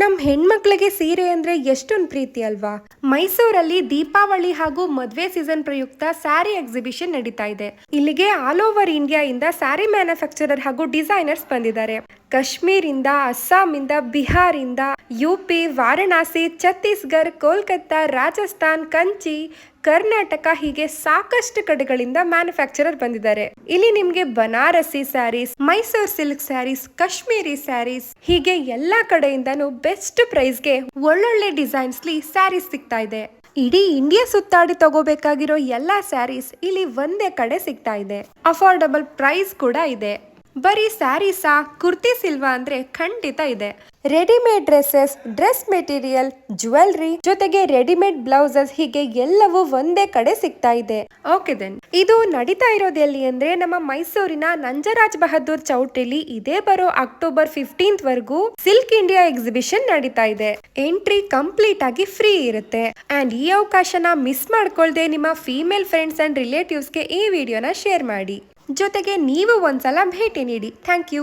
ನಮ್ ಹೆಣ್ಮಕ್ಳಿಗೆ ಸೀರೆ ಅಂದ್ರೆ ಎಷ್ಟೊಂದು ಪ್ರೀತಿ ಅಲ್ವಾ? ಮೈಸೂರಲ್ಲಿ ದೀಪಾವಳಿ ಹಾಗೂ ಮದ್ವೆ ಸೀಸನ್ ಪ್ರಯುಕ್ತ ಸ್ಯಾರಿ ಎಕ್ಸಿಬಿಷನ್ ನಡೀತಾ ಇದೆ. ಇಲ್ಲಿಗೆ ಆಲ್ ಓವರ್ ಇಂಡಿಯಾ ಇಂದ ಸ್ಯಾರಿ ಮ್ಯಾನುಫ್ಯಾಕ್ಚರರ್ ಹಾಗೂ ಡಿಸೈನರ್ಸ್ ಬಂದಿದ್ದಾರೆ. ಕಾಶ್ಮೀರ್ ಇಂದ ಅಸ್ಸಾಂ ಇಂದ ಬಿಹಾರ್ ಇಂದ ಯುಪಿ ವಾರಣಾಸಿ, ಛತ್ತೀಸ್ಗಢ, ಕೋಲ್ಕತ್ತಾ, ರಾಜಸ್ಥಾನ್, ಕಂಚಿ ಕರ್ನಾಟಕ ಹೀಗೆ ಸಾಕಷ್ಟು ಕಡೆಗಳಿಂದ ಮ್ಯಾನುಫ್ಯಾಕ್ಚರರ್ ಬಂದಿದ್ದಾರೆ. ಇಲ್ಲಿ ನಿಮ್ಗೆ Banarasi saris, Mysore silk saris, Kashmiri saris, ಹೀಗೆ ಎಲ್ಲಾ ಕಡೆಯಿಂದನು ಬೆಸ್ಟ್ ಪ್ರೈಸ್ಗೆ ಒಳ್ಳೊಳ್ಳೆ ಡಿಸೈನ್ಸ್ಲಿ ಸ್ಯಾರೀಸ್ ಸಿಗ್ತಾ ಇದೆ. ಇಡೀ ಇಂಡಿಯಾ ಸುತ್ತಾಡಿ ತಗೋಬೇಕಾಗಿರೋ ಎಲ್ಲಾ ಸ್ಯಾರೀಸ್ ಇಲ್ಲಿ ಒಂದೇ ಕಡೆ ಸಿಗ್ತಾ ಇದೆ. ಅಫೋರ್ಡಬಲ್ ಪ್ರೈಸ್ ಕೂಡ ಇದೆ. ಬರೀ ಸ್ಯಾರೀಸಾ, ಕುರ್ತಿ, ಸಿಲ್ವಾ ಅಂದ್ರೆ ಖಂಡಿತ ಇದೆ. Readymade dresses, dress material, jewellery ಜೊತೆಗೆ ರೆಡಿಮೇಡ್ ಬ್ಲೌಸಸ್ ಹೀಗೆ ಎಲ್ಲವೂ ಒಂದೇ ಕಡೆ ಸಿಗ್ತಾ ಇದೆ. ಓಕೆ ದೆನ್ ಇದು ನಡೀತಾ ಇರೋದು ಎಲ್ಲಿ ಅಂದ್ರೆ ನಮ್ಮ ಮೈಸೂರಿನ ನಂಜರಾಜ್ ಬಹದ್ದೂರ್ ಚೌಟ್ರಿಲಿ ಇದೇ ಬರೋ ಅಕ್ಟೋಬರ್ ಫಿಫ್ಟೀನ್ತ್ ವರೆಗೂ ಸಿಲ್ಕ್ ಇಂಡಿಯಾ ಎಕ್ಸಿಬಿಷನ್ ನಡೀತಾ ಇದೆ. ಎಂಟ್ರಿ ಕಂಪ್ಲೀಟ್ ಆಗಿ ಫ್ರೀ ಇರುತ್ತೆ. ಅಂಡ್ ಈ ಅವಕಾಶನ ಮಿಸ್ ಮಾಡ್ಕೊಳ್ದೆ ನಿಮ್ಮ ಫೀಮೇಲ್ ಫ್ರೆಂಡ್ಸ್ ಅಂಡ್ ರಿಲೇಟಿವ್ಸ್ಗೆ ಈ ವಿಡಿಯೋನ ಶೇರ್ ಮಾಡಿ. ಜೊತೆಗೆ ನೀವು ಒಂದ್ಸಲ ಭೇಟಿ ನೀಡಿ. Thank you